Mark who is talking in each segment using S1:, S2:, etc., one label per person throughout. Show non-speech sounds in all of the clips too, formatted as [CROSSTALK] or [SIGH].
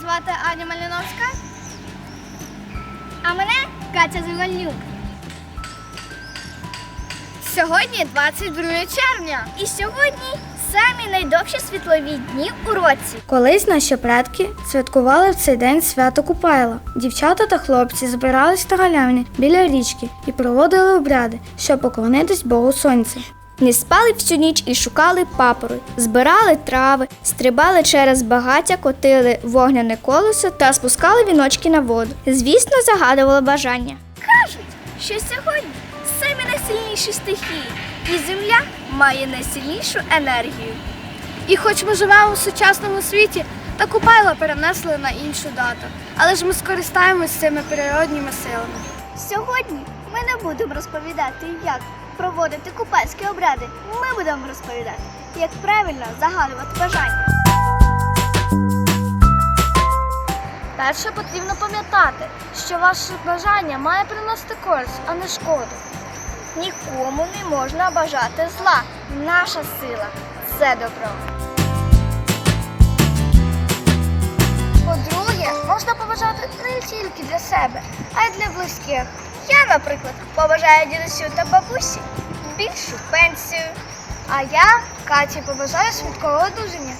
S1: звати Аня Маліновська. А мене Катя Зивальнюк. Сьогодні 22 червня. І сьогодні самі найдовші світлові дні у році.
S2: Колись наші предки святкували в цей день свято Купайла. Дівчата та хлопці збирались на галявині біля річки і проводили обряди, щоб поклонитись Богу Сонця.
S1: Не спали всю ніч і шукали папороть, збирали трави, стрибали через багаття, котили вогняне колесо та спускали віночки на воду. Звісно, загадували бажання. Кажуть, що сьогодні самі найсильніші стихії, і земля має найсильнішу енергію.
S2: І хоч ми живемо у сучасному світі, та Купайла перенесли на іншу дату. Але ж ми скористаємось цими природніми силами.
S1: Сьогодні ми не будемо розповідати, як проводити купальські обряди. Ми будемо розповідати, як правильно загадувати бажання.
S2: Перше потрібно пам'ятати, що ваше бажання має приносити користь, а не шкоду.
S1: Нікому не можна бажати зла. Наша сила це добро. По-друге, можна побажати не тільки для себе, а й для близьких. Я, наприклад, побажаю дідусю та бабусі більшу пенсію. А я Каті побажаю швидкого одужання.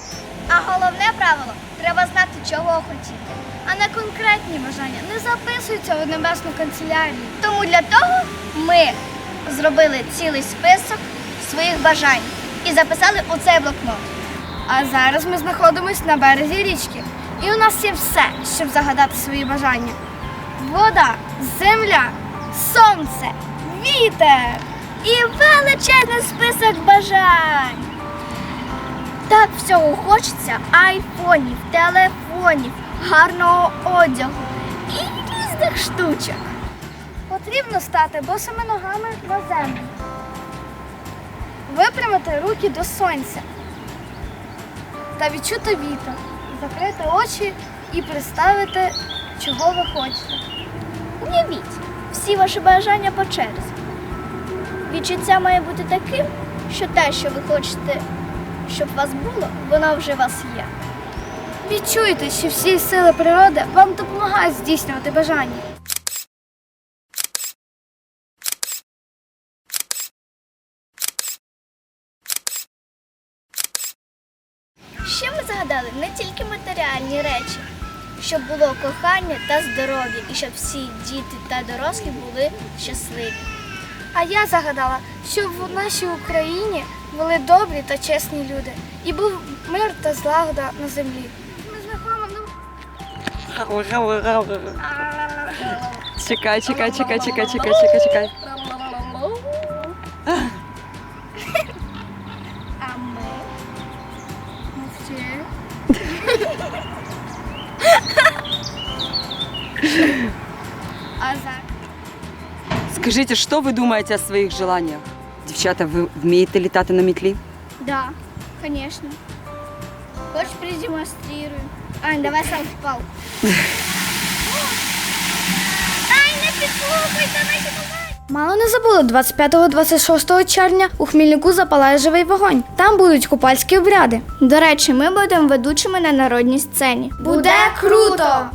S1: А головне правило треба знати, чого хотіти, а не конкретні бажання не записуються в небесну канцелярію. Тому для того ми зробили цілий список своїх бажань і записали у цей блокнот.
S2: А зараз ми знаходимося на березі річки. І у нас є все, щоб загадати свої бажання: вода, земля, сонце, вітер.
S1: І величезний список бажань. Так всього хочеться айфонів, телефонів, гарного одягу і різних штучок.
S2: Потрібно стати босими ногами на землю. Випрямити руки до сонця та відчути вітер, закрити очі і представити, чого ви хочете.
S1: Уявіть всі ваші бажання по черзі. Відчуття має бути таким, що те, що ви хочете, щоб у вас було, воно вже вас є.
S2: Відчуйте, що всі сили природи вам допомагають здійснювати бажання.
S1: Ще ми загадали не тільки матеріальні речі, щоб було кохання та здоров'я, і щоб всі діти та дорослі були щасливі.
S2: А я загадала, щоб в нашій Україні були добрі та чесні люди, і був мир та злагода на землі.
S3: Чекай, чекай, чекай, чекай, чекай, чекай, чекай. [LAUGHS]
S1: а зараз.
S3: Скажите, что вы думаете о своих желаниях? Дівчата, ви вмієте літати на мітлі?
S1: Да, конечно. Хочешь продемонстрирую? Ань, давай сам впал. Ай, не підслухайте наші побачення.
S2: Мало не забули, 25-26 червня у Хмільнику запалає живий вогонь. Там будуть купальські обряди.
S1: До речі, ми будемо ведучими на народній сцені.
S2: Буде круто!